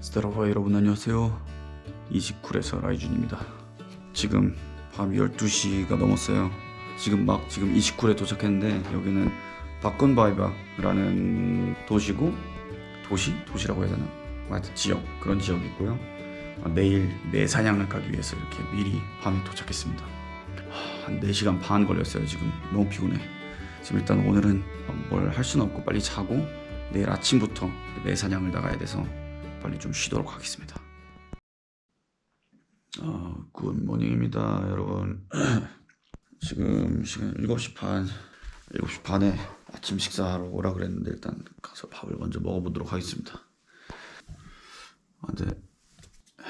스테라와 여러분 안녕하세요. 29에서 라이준입니다. 지금 밤 12시가 넘었어요. 지금 막 지금 29에 도착했는데 여기는 바콘바이바라는 도시고 도시? 도시라고 해야 되나? 하여튼 지역 그런 지역이 있고요. 아, 내일 매사냥을 가기 위해서 이렇게 미리 밤에 도착했습니다. 하, 한 4시간 반 걸렸어요 지금 너무 피곤해. 지금 일단 오늘은 뭘 할 수는 없고 빨리 자고 내일 아침부터 매사냥을 나가야 돼서 빨리 좀 쉬도록 하겠습니다. 어, 굿모닝입니다, 여러분. 지금 시간 7시 반, 7시 반에 아침 식사하러 오라 그랬는데 일단 가서 밥을 먼저 먹어보도록 하겠습니다. 아, 근데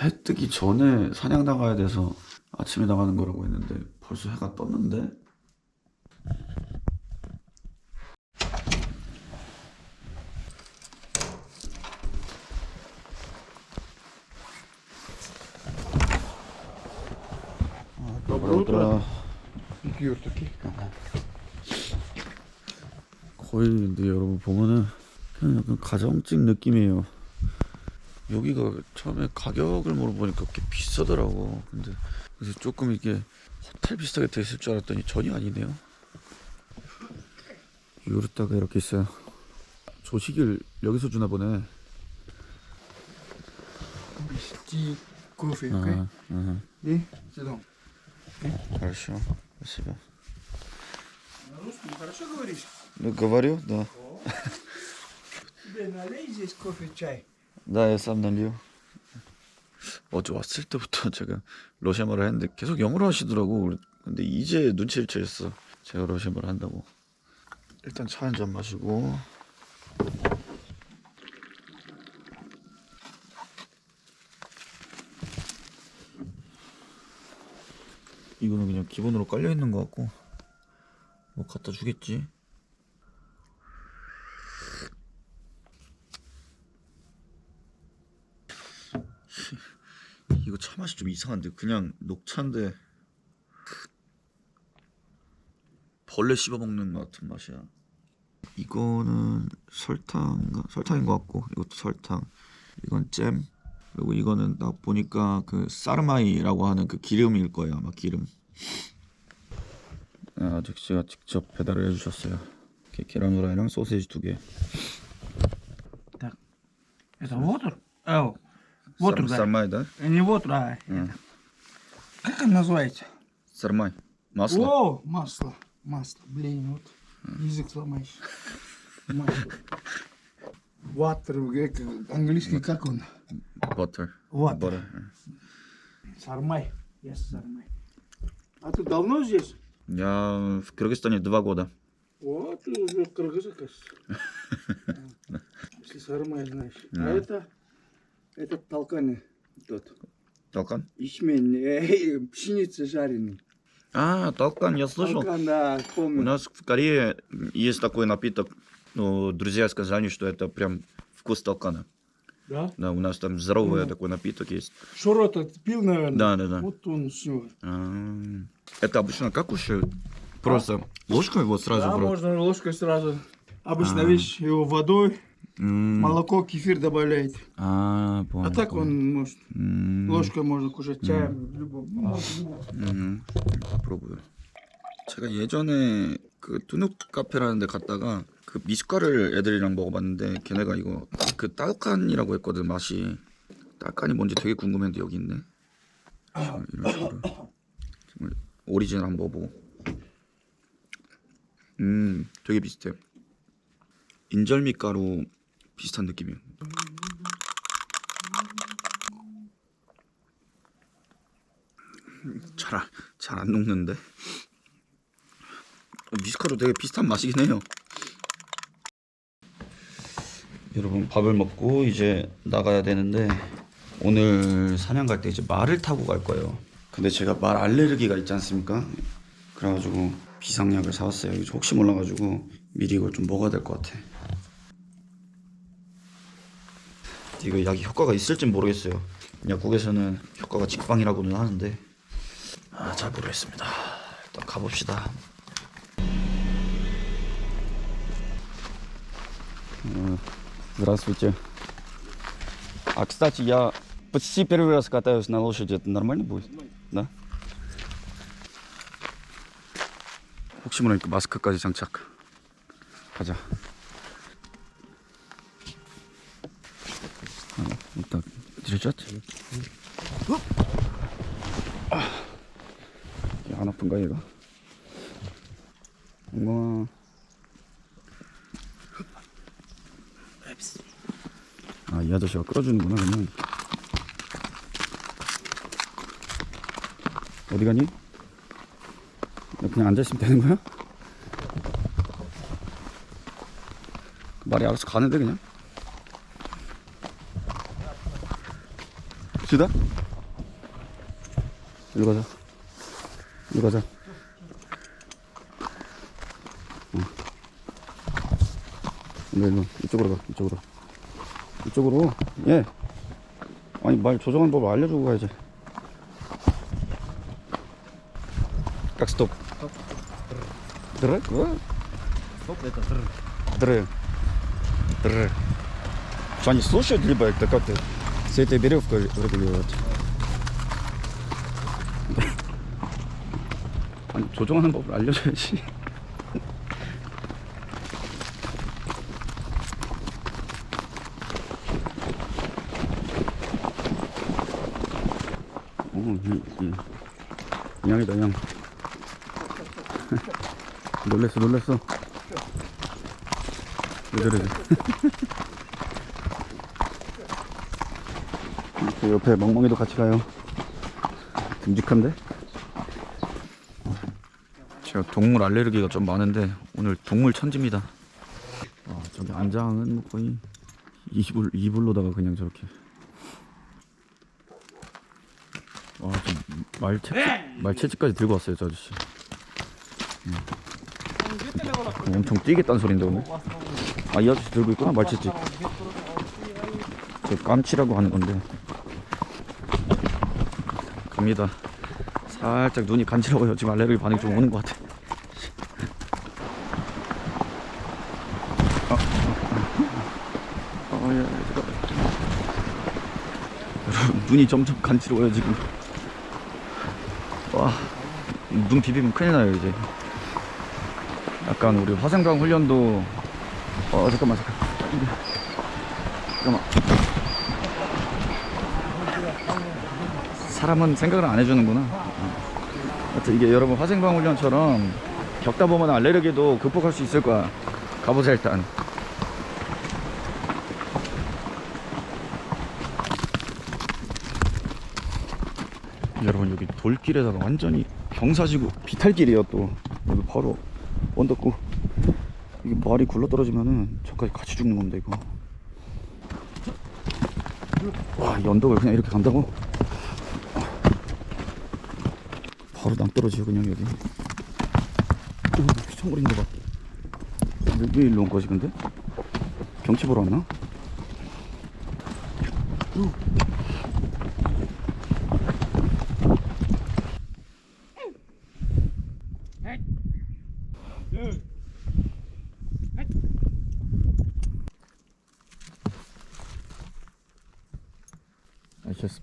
해 뜨기 전에 사냥 나가야 돼서 아침에 나가는 거라고 했는데 벌써 해가 떴는데? утро. Юртаки. 거의 근데 여러분 보면은 그냥 약간 가정집 느낌이에요. 여기가 처음에 가격을 물어보니까 꽤 비싸더라고. 근데 그래서 조금 이게 호텔 비슷하게 돼 있을 줄 알았더니 전혀 아니네요. 요르타가 이렇게 있어요. 조식을 여기서 주나 보네. Ти кофе, окей? 아, 아, И седом. хорошо, спасибо. На русском хорошо говоришь? Ну говорю, да. Тебе налей здесь кофе, чай. 나 예삼 날리요. 어제 왔을 때부터 제가 러시아말을 했는데 계속 영어로 하시더라고. 근데 이제 눈치를 채셨어. 제가 러시아말 한다고. 일단 차 한 잔 마시고. 이거는 그냥 기본으로 깔려 있는 것 같고 뭐 갖다 주겠지. 이거 차 맛이 좀 이상한데 그냥 녹차인데 벌레 씹어 먹는 것 같은 맛이야. 이거는 설탕 설탕인 것 같고 이것도 설탕. 이건 잼. 그리고 이거는 딱 보니까 그 사르마이라고 하는 그 기름일 거예요 아마 기름. 아, 아저씨가 직접 배달을 해주셨어요. 이렇게 계란 후라이랑 소세지 두 개. Это вотер? Эл, вотер, да. 쌀마이 да? Не вотер, а это. Как он называется? 쌀마이. масло. О, масло. Масло. Блин, вот язык сломаешь. Масло. Ватер, как- английский как он? Butter. Water. Butter. Сармай. Я Сармай. А ты давно здесь? Я в Кыргызстане два года. Вот, ты уже кыргыз, оказывается. Если Сармай знаешь. А это, это толканы. Тот. Толкан? Ячмень, э, пшеница жареный. А, толкан, я слышал. Толкан, да, У помню. нас в Корее есть такой напиток. Ну, друзья сказали, что это прям вкус толкана. Да? Да, у нас там здоровый Ну. такой напиток есть. Шурота ты пил, наверное? Да, да, да. Вот он все. А, Это обычно как кушают? Просто ложкой вот сразу да, в рот? можно ложкой сразу. Обычно, А. видишь, его водой, М, молоко, кефир добавляет. А, понял. а так понял. он может, М, ложкой можно кушать, чаем, любым. Ну, может, любым. 음, попробую. 제가 예전에 그 투눅 카페라는 데 갔다가 그 미숫가루를 애들이랑 먹어봤는데 걔네가 이거 그 딸칸이라고 했거든 맛이. 딸칸이 뭔지 되게 궁금했는데 여기 있네. 자, 이런 식으로. 정말 오리지널 한번 먹어보고. 음 되게 비슷해. 인절미 가루 비슷한 느낌이에요. 잘잘 안 녹는데? 미숫가루 되게 비슷한 맛이긴 해요. 여러분 밥을 먹고 이제 나가야 되는데 오늘 사냥 갈 때 이제 말을 타고 갈 거예요. 근데 제가 말 알레르기가 있지 않습니까? 그래가지고 비상약을 사왔어요. 혹시 몰라가지고 미리 이걸 좀 먹어야 될 것 같아. 이거 약이 효과가 있을진 모르겠어요. 약국에서는 효과가 직방이라고는 하는데 아, 잘 모르겠습니다. 일단 가봅시다. Здравствуйте. А, кстати, я почти первый раз катаюсь на лошади. Это нормально будет? Да? 혹시 모르니까 마스크까지 장착. 가자. 어, вот так. Держать? 야, 안 아픈가 얘가? 엉망 이 아저씨가 끌어주는구나, 그러면. 어디 가니? 너 그냥 앉아있으면 되는 거야? 말이 알아서 가는데, 그냥? 주다? 일로 가자. 일로 가자. 어. 일로, 일로. 이쪽으로 가, 이쪽으로. 이쪽으로 예 아니 말 조정하는 법을 알려주고 가야지 как стоп др Стоп, это др. др др что они слушают либо это как-то с этой веревкой регулировать 아니 조정하는 법을 알려줘야지 놀랬어 놀랬어. 왜 저러지 옆에 멍멍이도 같이 가요. 듬직한데? 제가 동물 알레르기가 좀 많은데 오늘 동물 천지입니다. 아, 저기 안장은 뭐 거의 이불 이불로다가 그냥 저렇게. 와, 좀 말채 말채지까지 들고 왔어요, 저 아저씨. 음. 엄청 뛰겠다는 소린데 오늘. 아, 이 아저씨 들고 있구나, 말채지. 저 깜치라고 하는 건데. 갑니다. 살짝 눈이 간지러워요. 지금 알레르기 반응이 좀 오는 것 같아. 아, 아, 아, 눈이 점점 간지러워요, 지금. 와, 눈 비비면 큰일 나요, 이제. 약간 우리 화생방 훈련도, 어, 잠깐만, 잠깐. 잠깐만. 사람은 생각을 안 해주는구나. 어. 하여튼 이게 여러분 화생방 훈련처럼 겪다 보면 알레르기도 극복할 수 있을 거야. 가보자, 일단. 여러분 여기 돌길에다가 완전히 경사지고 비탈길이에요 또 여기 바로 언덕고 이게 말이 굴러떨어지면은 저까지 같이 죽는 겁니다 이거 와이 언덕을 그냥 이렇게 간다고? 바로 낭떠러지요 그냥 여기 오, 휘청거리는 거봐 왜, 왜 일로 온 거지 근데? 경치 보러 왔나?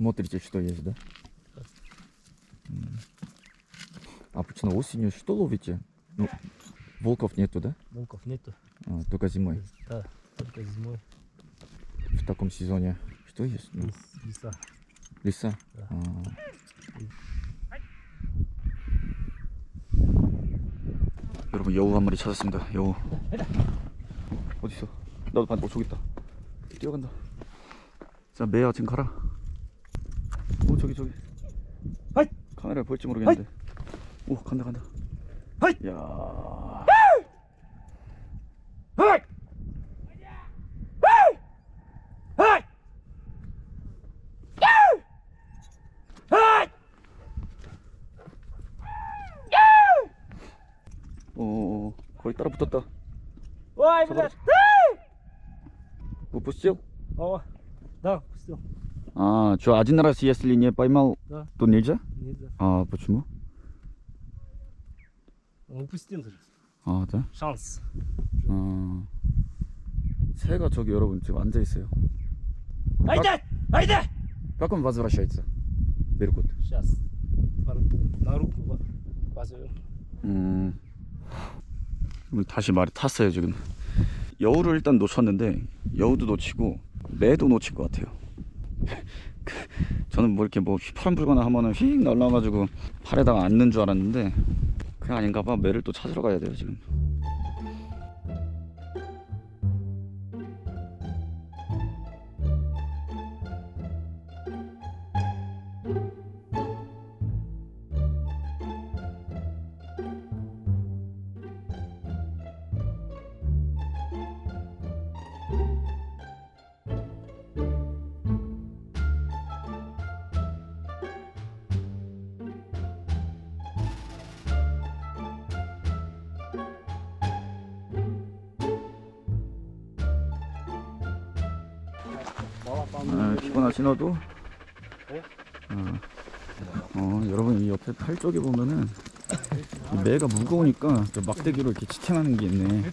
смотрите, что есть, да? М. А почему осенью что ловите? Ну, волков нету, да? Волков нету. А, только зимой. Да, только зимой. В таком сезоне. Что есть? Ну, Лис- Лиса. леса? Да. А. 여러분 여우 한 마리 찾았습니다. 여우. 어디 있어? 나도 반. 어 저기 있다. 뛰어간다. 자 매야 지금 가라. 저기 저기. 아이! 카메라에 보일지 모르겠는데. 오 간다 간다. 아이! 야. 거의 따라 붙었다. 와, 이거 나. 못 보시죠? 어, 나 보시죠. А, что, один раз, если не поймал, Да. то нельзя? Нельзя. А, почему? Он упустил же. 아, 네? Шанс. 어... 새가 저기 여러분 지금 앉아 있어요. Ай, дай! Айде! Как он возвращается? Беркут. Сейчас. На руку ва- возьмем. 음. 다시 말이 탔어요 지금. 여우를 일단 놓쳤는데 여우도 놓치고 매도 놓친 것 같아요. 그, 저는 뭐 이렇게 뭐 휘파람 불거나 하면은 휙 날라가지고 팔에다가 앉는 줄 알았는데 그냥 아닌가 봐. 매를 또 찾으러 가야 돼요 지금. 아, 피곤하신 너도? 어. 어, 여러분 이 옆에 팔 쪽에 보면은 이 매가 무거우니까 저 막대기로 이렇게 지탱하는 게 있네.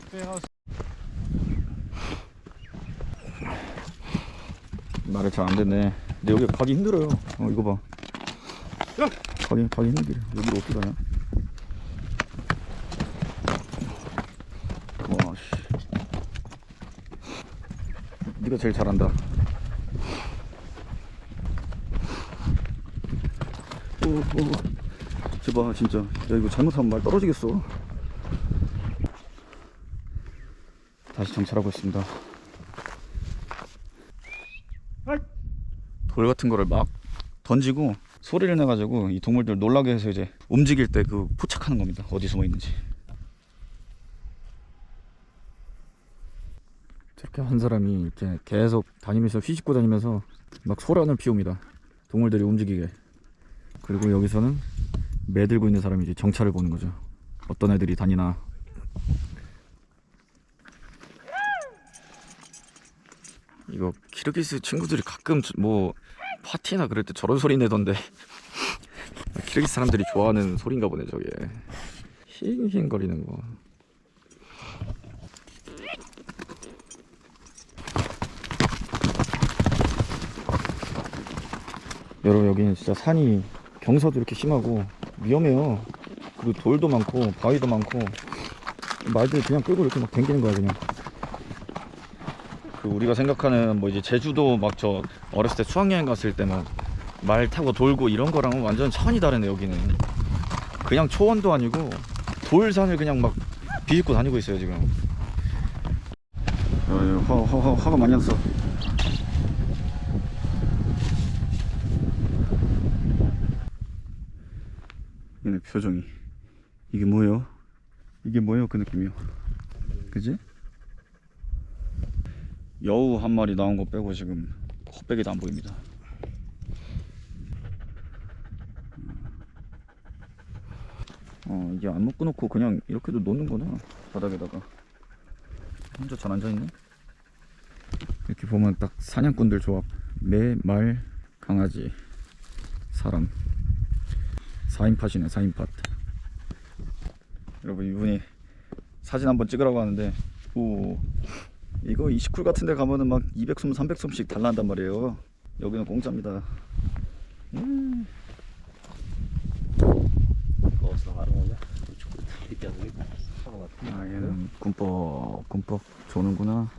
말을 잘안 듣네. 근데 여기 가기 힘들어요. 어, 이거 봐. 가기, 가기 힘들어. 여기로 어떻게 가냐? 와, 씨. 네가 제일 잘한다. 오, 오. 제발 진짜. 야 이거 잘못하면 말 떨어지겠어. 다시 정찰하고 있습니다. 돌 같은 거를 막 던지고 소리를 내가지고 이 동물들 놀라게 해서 이제 움직일 때 그 포착하는 겁니다. 어디 숨어 있는지. 저렇게 한 사람이 이렇게 계속 다니면서 휘짓고 다니면서 막 소란을 피웁니다. 동물들이 움직이게. 그리고 여기서는 매 들고 있는 사람이 이제 정찰을 보는 거죠. 어떤 애들이 다니나. 이거 키르기스 친구들이 가끔 뭐 파티나 그럴 때 저런 소리 내던데 키르기스 사람들이 좋아하는 소리인가 보네 저게 힝힝거리는 거 여러분 여기는 진짜 산이 경사도 이렇게 심하고 위험해요. 그리고 돌도 많고 바위도 많고 말들 그냥 끌고 이렇게 막 댕기는 거야 그냥. 그 우리가 생각하는 뭐 이제 제주도 막 저 어렸을 때 수학여행 갔을 때 막 말 타고 돌고 이런 거랑은 완전 차원이 다르네 여기는. 그냥 초원도 아니고 돌산을 그냥 막 비집고 다니고 있어요 지금. 어, 화, 화, 화, 화가 많이 났어 얘네 표정이. 이게 뭐예요? 이게 뭐예요? 그 느낌이요. 그지? 여우 한 마리 나온 거 빼고 지금 코빼기도 안 보입니다. 어 이게 안 묶어놓고 그냥 이렇게도 놓는구나 바닥에다가. 혼자 잘 앉아있네? 이렇게 보면 딱 사냥꾼들 조합. 매, 말, 강아지, 사람 4인팟이네 4인팟. 여러분 이분이 사진 한번 찍으라고 하는데 오 이거 29 같은 데 가면은 막 200숨 300숨씩 달라한단 말이에요. 여기는 공짜입니다. 음. 아 얘는 꿈뻑 꿈뻑 조는구나.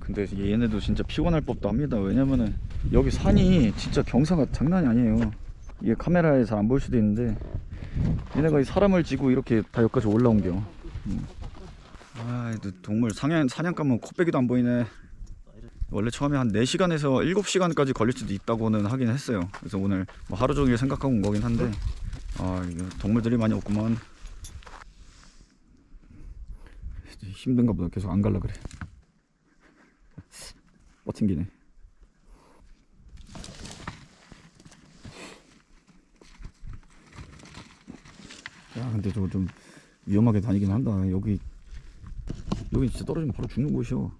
근데 얘네도 진짜 피곤할 법도 합니다. 왜냐면은 여기 산이 진짜 경사가 장난이 아니에요 이게 카메라에 잘 안 보일 수도 있는데 얘네가 이 사람을 지고 이렇게 다 여기까지 올라온 겨 음. 아이 동물 상향, 사냥 가면 코빼기도 안 보이네. 원래 처음에 한 4시간에서 7시간까지 걸릴 수도 있다고는 하긴 했어요. 그래서 오늘 뭐 하루 종일 생각하고 온 거긴 한데 아 이거 동물들이 많이 없구만. 힘든가 보다. 계속 안 갈라 그래. 버팅기네 야 근데 저거 좀 위험하게 다니긴 한다. 여기 여기 진짜 떨어지면 바로 죽는 곳이요.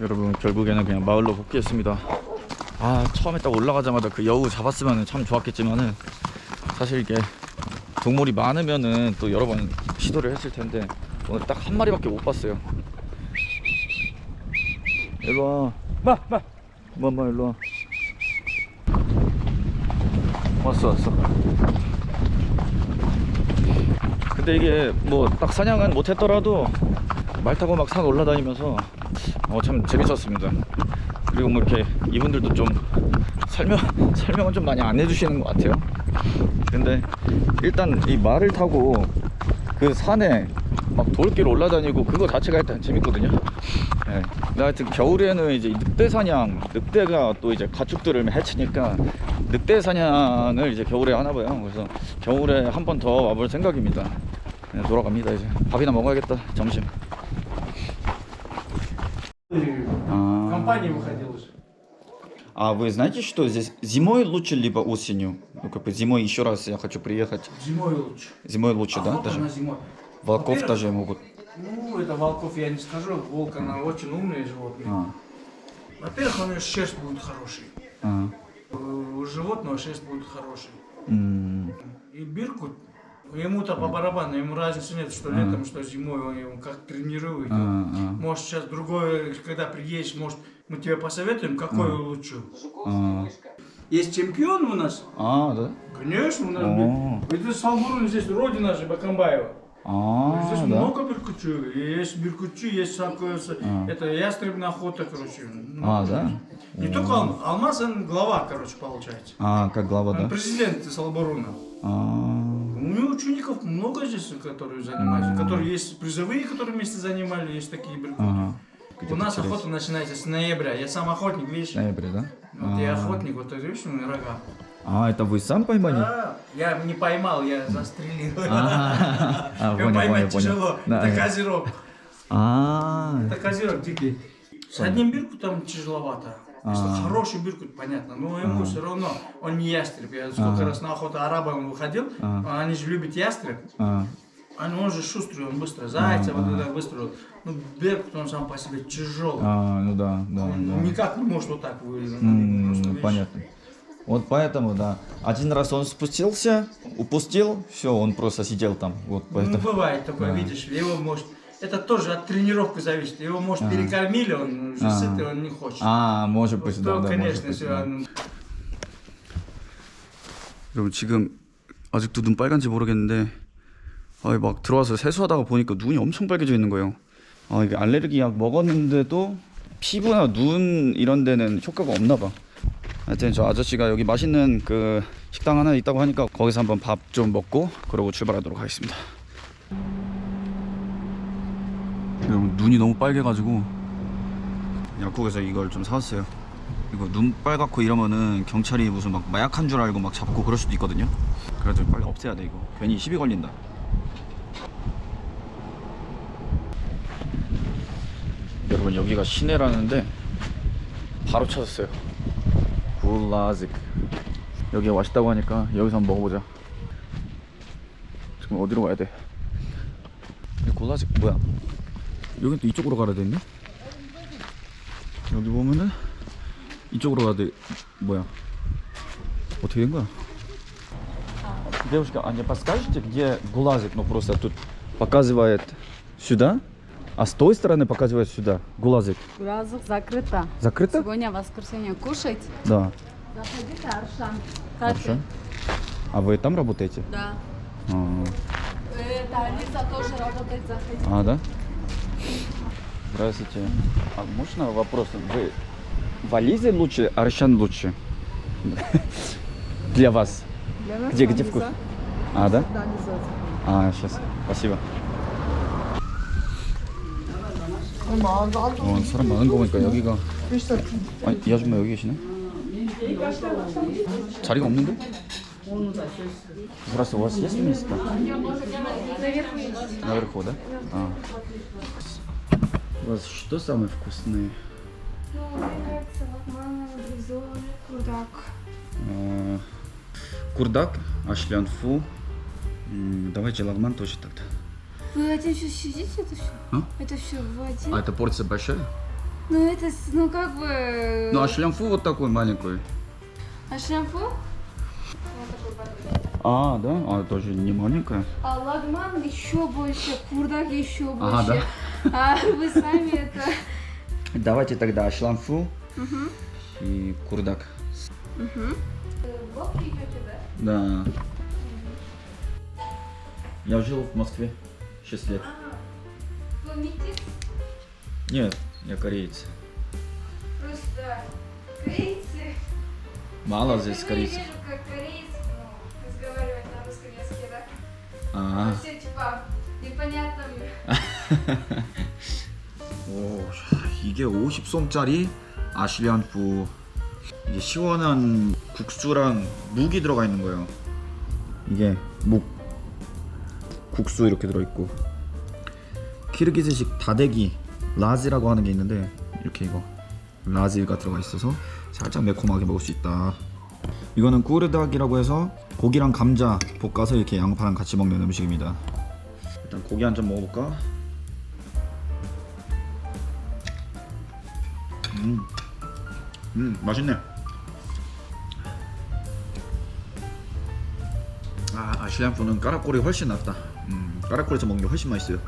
여러분 결국에는 그냥 마을로 복귀했습니다. 아 처음에 딱 올라가자마자 그 여우 잡았으면 참 좋았겠지만은 사실 이게 동물이 많으면은 또 여러 번 시도를 했을 텐데 오늘 딱 한 마리밖에 못 봤어요. 일로 와. 마, 마. 마마 일로 와. 왔어 왔어. 근데 이게 뭐 딱 사냥은 못 했더라도 말 타고 막 산 올라다니면서 어 참 재밌었습니다. 그리고 뭐 이렇게 이분들도 좀 설명 설명은 좀 많이 안 해주시는 것 같아요. 근데 일단 이 말을 타고 그 산에 막 돌길 올라다니고 그거 자체가 일단 재밌거든요. 예. 근데 하여튼 겨울에는 이제 이 늑대 사냥, 늑대가 또 이제 가축들을 해치니까 늑대 사냥을 이제 겨울에 하나 봐요. 그래서 겨울에 한 번 더 와볼 생각입니다. 네, 돌아갑니다 이제 밥이나 먹어야겠다 점심. 아, Компания выходила же. а вы знаете, что здесь зимой лучше либо осенью? Ну как бы зимой еще раз я хочу приехать. Зимой лучше. Зимой лучше, да? Охота Даже на зимой. волков Во-первых, даже могут. Ну, это волков я не скажу. Волк, она очень умные животные. А, Во-первых, у нее шерсть будет хороший. а. У животного шерсть будет хороший. М, И Биркут, ему-то по барабану, ему разницы нет, что летом, что зимой, он его как тренирует. а, а, Может, сейчас другое, когда приедешь, может, мы тебе посоветуем, какой лучше. а. Есть чемпион у нас? А, да? Конечно, у нас. Это Салбурун, здесь родина же Бакамбаева. А, Здесь да. много биркучу. Есть биркучи, есть всякое, А. это ястребная охота, короче. Ну, А, да? Не только Ал- Алмаз, он глава, короче, получается. А, как глава, Он да? президент Салбуруна. А, У него учеников много здесь, которые занимаются, которые есть призовые, которые вместе занимали, есть такие биркучи. ага. У нас через охота начинается с ноября. Я сам охотник, видишь? ноябре, да? Вот я А. охотник, вот ты видишь, у меня рога. А, это вы сам поймали? Да, я не поймал, я застрелил. А, а, понял, понял, тяжело. Да, Это козерог. А, Это козерог дикий. С одним бирку там тяжеловато. Если А. хороший бирку, понятно. Но ему все равно, он не ястреб. Я сколько А. раз на охоту арабам выходил, А. они же любят ястреб. а, Он, он же шустрый, он быстро. Зайца А, вот а. это быстро. Ну, беркут он сам по себе тяжелый. а, ну да, да, Он да. никак не может вот так вылезать. М, Просто, видишь, Понятно. Вот поэтому, да. Один раз он спустился, упустил, все, он просто сидел там. Вот Ну, поэтому. бывает такое, Да. видишь, его может... Это тоже от тренировки зависит. Его, может, перекормили, он уже А. сытый, он не хочет. А, может быть, да, То, да, конечно, может быть, все. да. 여러분 지금 아직도 눈 빨간지 모르겠는데 아, 막 들어와서 세수하다가 보니까 눈이 엄청 빨개져 있는 거예요. 아 이게 알레르기 약 먹었는데도 피부나 눈 이런 데는 효과가 없나 봐. 하여튼 저 아저씨가 여기 맛있는 그 식당 하나 있다고 하니까 거기서 한번 밥 좀 먹고 그러고 출발하도록 하겠습니다. 여러분 눈이 너무 빨개가지고 약국에서 이걸 좀 사왔어요. 이거 눈 빨갛고 이러면은 경찰이 무슨 막 마약한 줄 알고 막 잡고 그럴 수도 있거든요. 그래서 빨리 없애야 돼 이거. 괜히 시비 걸린다. 여러분 여기가 시내라는데 바로 찾았어요. 굴라직. 여기 맛있다고 하니까 여기서 한번 먹어보자. 지금 어디로 가야 돼? 이 굴라직 뭐야? 여긴 또 이쪽으로 가야 되네? 여기 보면은 이쪽으로 가야 돼. 뭐야? 어떻게 된 거야? Девушка, а не подскажете, где глазик? Ну просто тут показывает сюда, А с той стороны показывает сюда. Глазик. Глазок закрыто. Закрыто? Сегодня воскресенье. Кушать. Да. Заходите, Аршан. Хорошо. А вы там работаете? Да. А, Это Алиса тоже работает. Заходите. а, да? Здравствуйте. А можно вопрос? Вы в Ализе лучше, Аршан лучше? Для вас. Для нас Где, где вкус? А, да? Да. А, сейчас. Спасибо. 어, 사람 많은 거 보니까 여기가 아니, 이 아줌마 여기 계시네? 자리가 없는데? Здравствуйте, у вас есть место? Наверху, да? А. У вас что самое вкусное? нравится лакман, бизон, курдак. Э, Курдак, ашлянфу. М, Давайте лагман тоже тогда. Вы один все съедите это все? А? Это все в один? А это порция большая? Ну это, ну как бы... Ну, а шлямфу вот такой маленький. А шампу? А, да? А, тоже не маленькая. А лагман еще больше, курдак еще больше. Ага, А вы сами это... Давайте тогда шламфу и курдак. Лодке идете, да? Да. Я жил в Москве 6 лет. Вы метис? Нет, я кореец. Просто корейцы. Мало Я здесь впервые корейцев. вижу, как кореец ну, разговаривает на русском языке, да? 아. Все типа непонятно мне. 오, 이게 50솜짜리 아실리안푸. 이게 시원한 국수랑 묵이 들어가 있는 거예요. 이게 묵, 국수 이렇게 들어 있고. 키르기즈식 다대기 라즈라고 하는 게 있는데 이렇게 이거 라즈가 들어가 있어서 살짝 매콤하게 먹을 수 있다. 이거는 꾸르닥이라고 해서 고기랑 감자 볶아서 이렇게 양파랑 같이 먹는 음식입니다. 일단 고기 한 점 먹어볼까? 음, 음 맛있네. 아, 아실리안푸는 까라꼬리 훨씬 낫다. 음, 까라꼬리에서 먹는 게 훨씬 맛있어요.